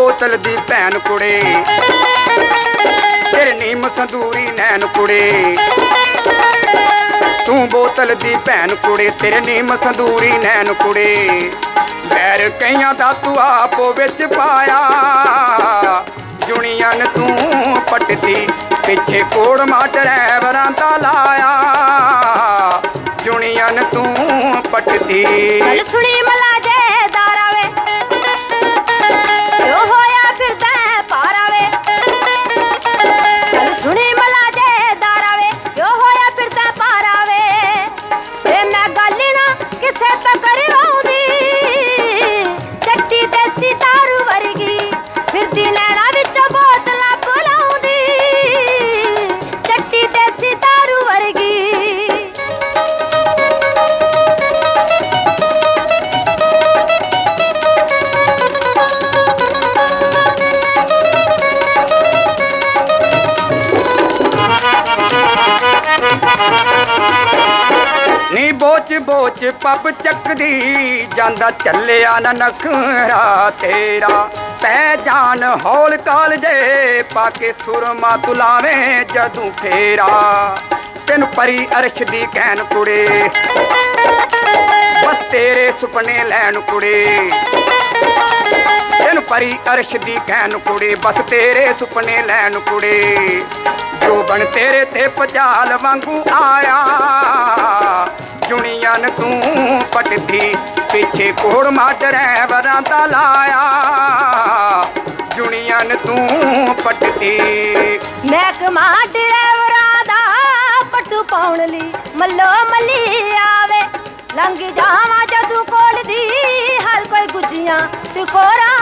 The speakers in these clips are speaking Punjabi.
ਬੋਤਲ ਦੀ ਭੈਣ ਕੁੜੇ। ਤੇਰੇ ਨੀਮ ਸੰਦੂਰੀ ਨੈਣ ਕੁੜੇ। ਤੂੰ ਬੋਤਲ ਦੀ ਭੈਣ ਕੁੜੇ, ਤੇਰੇ ਨੀਮ ਸੰਦੂਰੀ ਨੈਣ ਕੁੜੇ। ਬੈਰ ਕਈਆਂ ਦਾ ਤੂੰ ਆਪੋ ਵਿੱਚ ਪਾਇਆ। ਜੁਣੀਆਂ ਤੂੰ ਪਟਦੀ ਪਿੱਛੇ ਕੋੜ ਮਾ ਦਾ ਲਾਇਆ। ਜੁਣੀਆਂ ਤੂੰ ਪਟਦੀ ਗੱਲ ਸੁਣੀ ਬੋਚ ਬੋਚ ਪੱਪ ਚੱਕਦੀ, ਜਾਂਦਾ ਚੱਲਿਆ ਨਾ ਨਖਰਾ ਤੇਰਾ। ਪੈ ਜਾਣ ਹੌਲ ਕਾਲ ਜੇ, ਪਾ ਕੇ ਸੁਰਮਾ ਤੁਲਾਵੇਂ ਜਦੋਂ ਫੇਰਾ। ਤੈਨੂੰ ਪਰੀ ਅਰਸ਼ ਦੀ ਕਹਿਣ ਕੁੜੇ, ਬਸ ਤੇਰੇ ਸੁਪਨੇ ਲੈਣ ਕੁੜੇ। ਤੈਨੂੰ ਪਰੀ ਅਰਸ਼ ਦੀ ਕਹਿਣ ਕੁੜੇ, ਬਸ ਤੇਰੇ ਸੁਪਨੇ ਲੈਣ ਕੁੜੇ। ਜੋ ਬਣ ਤੇਰੇ ਤੇ ਪਚਾਲ ਵਾਂਗੂ ਆਇਆ ਜੁਣੀਆਂ ਤੂੰ ਪਟਦੀ ਪਿੱਛੇ ਕੋੜ ਮਾ ਡਰੈਵਰਾਂ ਦਾ ਲਾਇਆ। ਜੁਣੀਆਂ ਤੂੰ ਪਟਦੀ ਮਹਿਕਮਾ ਡਰਾਈਵਰਾਂ ਦਾ ਪੱਟੂ ਪਾਉਣ ਲਈ ਮੱਲੋ ਮੱਲੀ ਆਵੇ। ਲੰਘ ਜਾਵਾਂ ਜਦੋਂ ਕੋਲ ਦੀ ਹਰ ਕੋਈ ਗੁੱਜੀਆਂ ਤੇ ਕੋਰਾ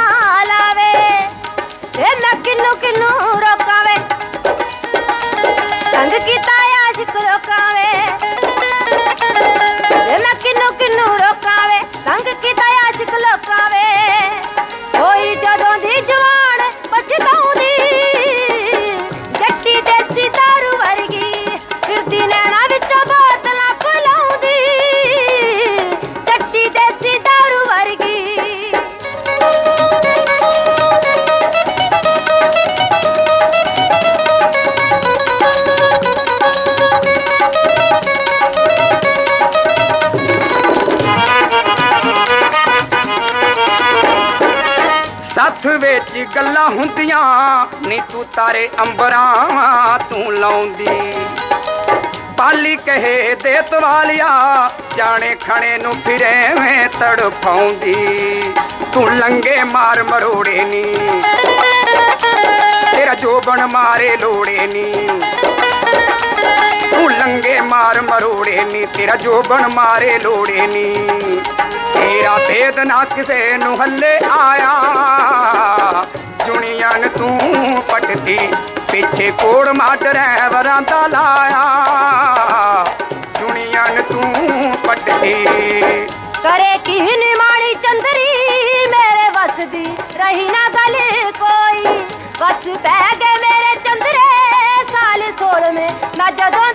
ਸੱਥ ਗੱਲਾਂ ਹੁੰਦੀਆਂ। ਨੀ ਤੂੰ ਤਾਰੇ ਅੰਬਰਾਂ ਤੂੰ ਲਾਉਂਦੀ। ਪਾਲੀ ਕਹੇ ਦੇ ਤਵਾਲਿਆ, ਜਾਣੇ ਖਣੇ ਨੂੰ ਫਿਰੇ ਵੇਂ ਤੜਫਾਉਂਦੀ। ਤੂੰ ਲੰਗੇ ਮਾਰ ਮਰੋੜੇ ਨੀ, ਤੇਰਾ ਜੋਬਨ ਮਾਰੇ ਲੋੜੇ ਨੀ। ਤੂੰ ਲੰਗੇ ਮਾਰ ਮਰੋੜੇ ਨੀ, ਤੇਰਾ ਜੋਬਣ ਮਾਰੇ ਲੋੜੇ ਨੀ। ਤੇਰਾ ਭੇਦ ਨਾ ਕਿਸੇ ਨੂੰ ਹੱਲੇ ਆਇਆ। ਜੁਣੀਆਂ ਤੂੰ ਪੱਟਦੀ। ਪਿੱਛੇ ਕੋੜ ਮਾ ਡਰੈਵਰਾਂ ਦਾ ਲਾਇਆ। ਜੁਣੀਆਂ ਤੂੰ ਪਟਦੀ। ਕਰੇ ਕੀ ਨਿਮਾਣੀ ਚੰਦਰੀ, ਮੇਰੇ ਵਸ ਦੀ ਰਹੀ ਨਾ ਗੱਲ ਕੋਈ। ਵਸ ਪੈ ਗਏ ਮੇਰੇ ਚੰਦਰੇ, ਸਾਲ ਸੋਲ ਮੇ ਮੈਂ ਜਦੋਂ